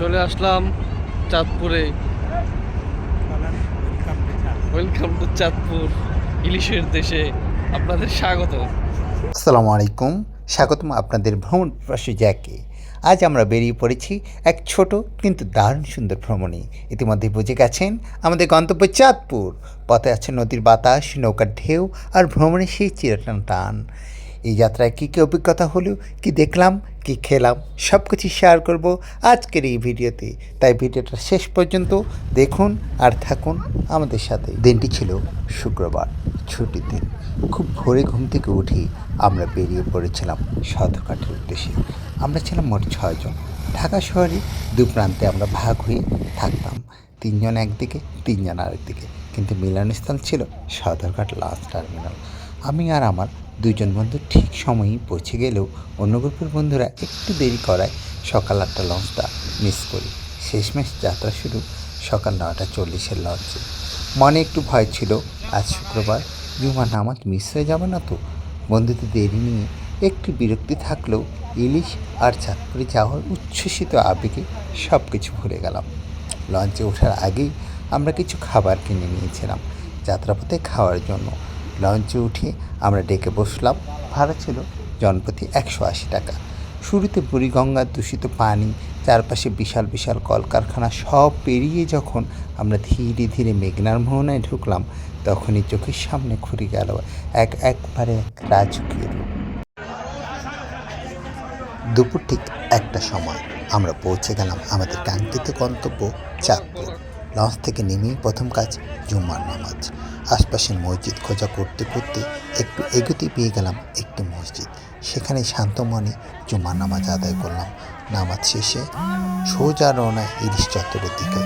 চলে আসলাম চাঁদপুরে। Welcome to Chandpur, ইলিশের দেশে। আপনাদের স্বাগত আসসালামু আলাইকুম, স্বাগতম আপনাদের ভ্রমণ প্রবাসী জ্যাকে। আজ আমরা বেরিয়ে পড়েছি এক ছোট কিন্তু দারুণ সুন্দর ভ্রমণে। ইতিমধ্যে বুঝে গেছেন, আমাদের গন্তব্য চাঁদপুর। পথে আছে নদীর বাতাস, নৌকার ঢেউ আর ভ্রমণের সেই চিরটান টান। এই যাত্রায় কী কী অভিজ্ঞতা হলো, কি দেখলাম, কি খেলাম সব কিছু শেয়ার করব আজকের এই ভিডিওতে। তাই ভিডিওটা শেষ পর্যন্ত দেখুন আর থাকুন আমাদের সাথে। দিনটি ছিল শুক্রবার, ছুটির দিন। খুব ভোরে ঘুম থেকে উঠি আমরা বেরিয়ে পড়েছিলাম সদরঘাটের উদ্দেশ্যে। আমরা ছিলাম মোট ছয়জন। ঢাকা শহরে দু প্রান্তে আমরা ভাগ হয়ে থাকতাম। তিনজন একদিকে, তিনজন আরেকদিকে। কিন্তু মিলনস্থল ছিল সদরঘাট লাস্ট টার্মিনাল। আমি আর আমার দুজন বন্ধু ঠিক সময়েই পৌঁছে গেলেও অন্য গ্রুপের বন্ধুরা একটু দেরি করায় সকাল আটটা লঞ্চটা মিস করি। শেষমেশ যাত্রা শুরু সকাল নটা চল্লিশের লঞ্চে। মনে একটু ভয় ছিল, আজ শুক্রবার জুমার নামাজ মিস হয়ে যাবে না তো? বন্ধুদের দেরি নিয়ে একটু বিরক্তি থাকলেও ইলিশ আর চাঁদপুরে যাওয়ার উচ্ছ্বসিত আবেগে সব কিছু ভুলে গেলাম। লঞ্চে ওঠার আগেই আমরা কিছু খাবার কিনে নিয়েছিলাম, যাত্রাপথে খাওয়ার জন্য। লঞ্চে উঠে আমরা ডেকে বসলাম। ভাড়া ছিল জনপ্রতি একশো আশি টাকা। শুরুতে বুড়িগঙ্গার দূষিত পানি, চারপাশে বিশাল বিশাল কলকারখানা সব পেরিয়ে যখন আমরা ধীরে ধীরে মেঘনার মোহনায় ঢুকলাম, তখনই চোখের সামনে ঘুরে গেল এক একবারে এক রাজকীয় রূপ। দুপুর ঠিক একটা সময় আমরা পৌঁছে গেলাম আমাদের কাঙ্ক্ষিত গন্তব্য চাঁদপুর। লঞ্চ থেকে নেমেই প্রথম কাজ জুম্মার নামাজ। আশপাশের মসজিদ খোঁজা করতে করতে একটু এগোতে পেয়ে গেলাম একটি মসজিদ। সেখানে শান্ত মনে জুম্মার নামাজ আদায় করলাম। নামাজ শেষে সোজা রওনা ইলিশ চত্বরের দিকে।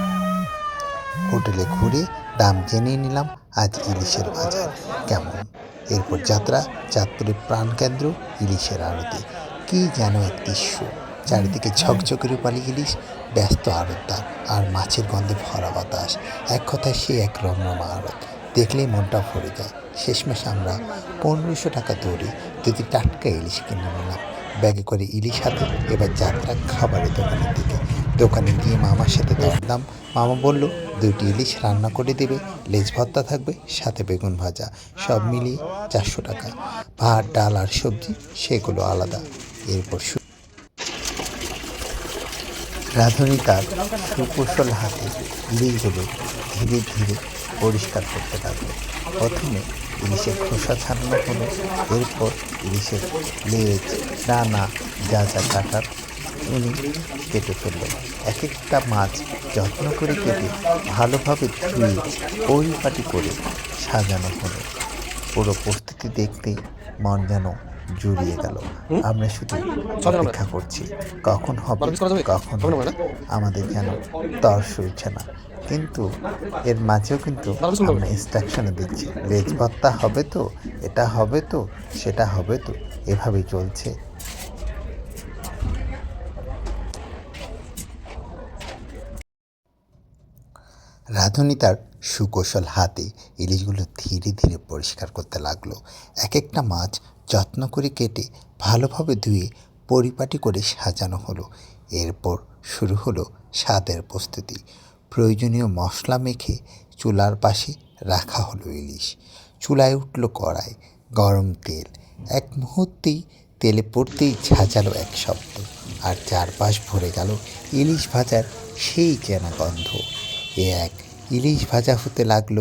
হোটেলে ঘুরে দাম জেনে নিলাম আজ ইলিশের বাজার কেমন। এরপর যাত্রা চাঁদপুরের প্রাণকেন্দ্র, ইলিশের আড়তে কী যেন এক দৃশ্য। চারিদিকে ঝকঝকে রূপালি ইলিশ ব্যস্ত আড়তদার আর মাছের গন্ধে ভরা বাতাস। এক কথায় সে এক রমরমা আড়ত দেখলেই মনটা ভরে যায়। শেষমেশ আমরা পনেরোশো টাকা দৌড়ে যদি টাটকা ইলিশ কিনে নিলাম। ব্যাগে করে ইলিশ হাতে এবার যাত্রা খাবারের দোকানের দিকে। দোকানে গিয়ে মামার সাথে দরদাম। মামা বলল, দুইটি ইলিশ রান্না করে দেবে, লেজ ভর্তা থাকবে, সাথে বেগুন ভাজা। সব মিলিয়ে চারশো টাকা। ভাত, ডাল আর সবজি, সেগুলো আলাদা। এরপর রাঁধুনি তার সুকৌশল হাতে ইলিশগুলো ধীরে ধীরে পরিষ্কার করতে লাগল। প্রথমে ইলিশের খোসা ছাড়ানো হলো, এরপর ইলিশের লেজ ডানা যা যা কাটার উনি কেটে ফেললেন। এক একটা মাছ যত্ন করে কেটে ভালোভাবে ধুয়ে পরিপাটি করে সাজানো হলো। পুরো প্রস্তুতি দেখতেই মন যেন জুড়িয়ে গেল। আমরা শুধু অপেক্ষা করছি। কখন হবে? কখন আমাদের যেন তর সইছে না। কিন্তু এর মাঝেও কিন্তু আমরা ইনস্ট্রাকশনে দিচ্ছি। লেজ ভত্তা হবে তো এটা হবে তো সেটা হবে তো এভাবেই চলছে। রাঁধুনি তার সুকৌশল হাতে ইলিশগুলো ধীরে ধীরে পরিষ্কার করতে লাগল। এক একটা মাছ যত্ন করে কেটে ভালোভাবে ধুয়ে পরিপাটি করে সাজানো হলো। এরপর শুরু হলো স্বাদের প্রস্তুতি। প্রয়োজনীয় মশলা মেখে চুলার পাশে রাখা হলো ইলিশ। চুলায় উঠল কড়াই, গরম তেল। এক মুহূর্তেই তেলে পড়তেই ঝাঁঝালো এক শব্দ আর চারপাশ ভরে গেল ইলিশ ভাজার সেই চেনা গন্ধ। এ এক ইলিশ ভাজা হতে লাগল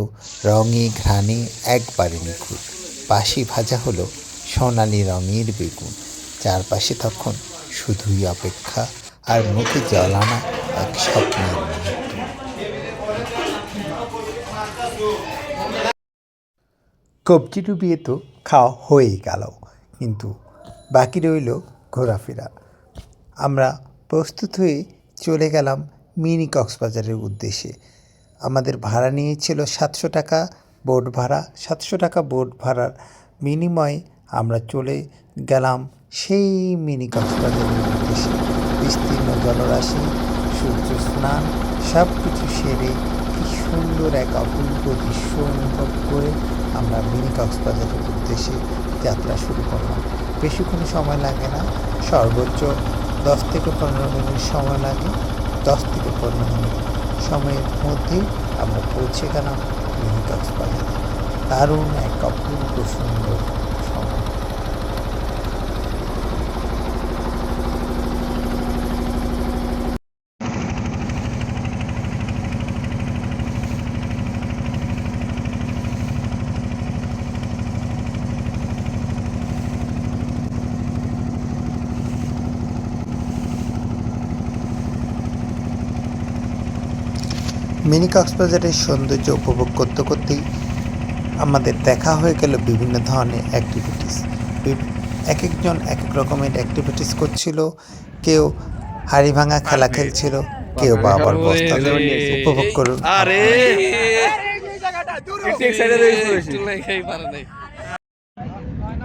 রঙে ঘ্রাণে একবারে নিখুঁত। পাশি ভাজা হলো সোনালি রঙের বেগুন। চারপাশে তখন শুধুই অপেক্ষা আর মুখে জল আনা এক স্বপ্নের কবজি ডুবিয়ে তো খাওয়া হয়েই গেল, কিন্তু বাকি রইল ঘোরাফেরা। আমরা প্রস্তুত হয়ে চলে গেলাম মিনি কক্সবাজারের উদ্দেশ্যে। আমাদের ভাড়া নিয়েছিল সাতশো টাকা, বোট ভাড়া সাতশো টাকা বোট ভাড়ার বিনিময়ে আমরা চলে গেলাম সেই মিনি কক্সবাজারের উদ্দেশ্যে। বিস্তীর্ণ জলরাশি, সূর্য স্নান সব কিছু সেরে কি সুন্দর এক অপূর্ব দৃশ্য অনুভব করে আমরা মিনি কক্সবাজারের উদ্দেশ্যে যাত্রা শুরু করলাম। বেশিক্ষণ সময় লাগে না, সর্বোচ্চ দশ থেকে পনেরো মিনিট সময় লাগে, দশ থেকে পনেরো মিনিট। সময়ের মধ্যেই আমরা পৌঁছে গেলাম মিনি কক্সবাজারে দারুণ এক অপূর্ব সুন্দর সময় মিনি কক্সবাজারের সৌন্দর্য উপভোগ করতে করতেই আমাদের দেখা হয়ে গেল বিভিন্ন ধরনের অ্যাক্টিভিটিস এক একজন এক এক রকমের অ্যাক্টিভিটিস করছিল কেউ হাড়ি ভাঙা খেলা খেলছিল কেউ বা আবার বস্তা উপভোগ করুন আরে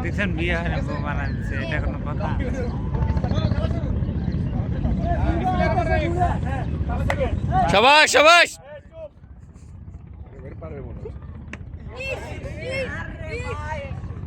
দেখছেন বিয়ে হয় না মারা এটা কোনো কথা? সবাস সবাস মায়ের তো শেষ আমরা পাত্তি আমরা পাত্তি শেষ আমরা পাত্তি আগে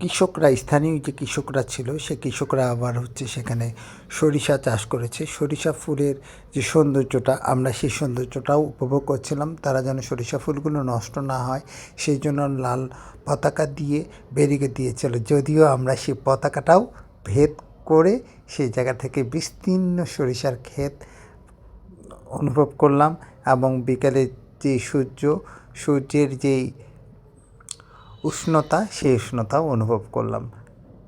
কৃষকরা, স্থানীয় যে কৃষকরা ছিল, সে কৃষকরা আবার হচ্ছে সেখানে সরিষা চাষ করেছে। সরিষা ফুলের যে সৌন্দর্যটা, আমরা সেই সৌন্দর্যটাও উপভোগ করছিলাম। তারা যেন সরিষা ফুলগুলো নষ্ট না হয়, সেই জন্য লাল পতাকা দিয়ে বেরিয়ে দিয়েছিল। যদিও আমরা সেই পতাকাটাও ভেদ করে সেই জায়গা থেকে বিস্তীর্ণ সরিষার ক্ষেত অনুভব করলাম এবং বিকেলে যে সূর্য, সূর্যের যেই উষ্ণতা, সেই উষ্ণতাও অনুভব করলাম।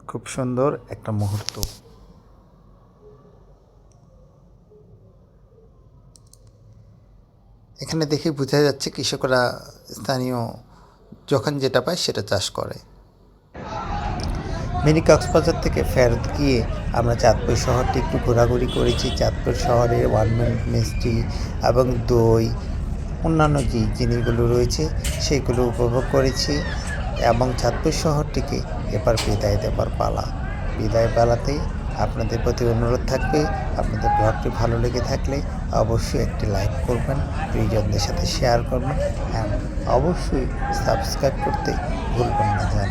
খুব সুন্দর একটা মুহূর্ত। এখানে দেখে বোঝা যাচ্ছে কৃষকরা স্থানীয় যখন যেটা পায় সেটা চাষ করে। মিনি কক্সবাজার থেকে ফেরত গিয়ে আমরা চাঁদপুর শহরটি একটু ঘোরাঘুরি করেছি। চাঁদপুর শহরে ওয়ান মিষ্টি এবং দই, অন্যান্য যে জিনিসগুলো রয়েছে, সেগুলো উপভোগ করেছি। এবং চাঁদপুর শহরটিকে এবার বিদায় দেবার পালা। বিদায় পালাতেই আপনাদের প্রতি অনুরোধ থাকবে, আপনাদের ব্লগটি ভালো লেগে থাকলে অবশ্যই একটি লাইক করবেন, প্রিয়জনদের সাথে শেয়ার করবেন অ্যান্ড অবশ্যই সাবস্ক্রাইব করতে ভুলবেন না যেন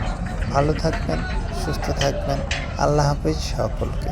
ভালো থাকবেন, সুস্থ থাকবেন, আল্লাহ হাফেজ সকলকে।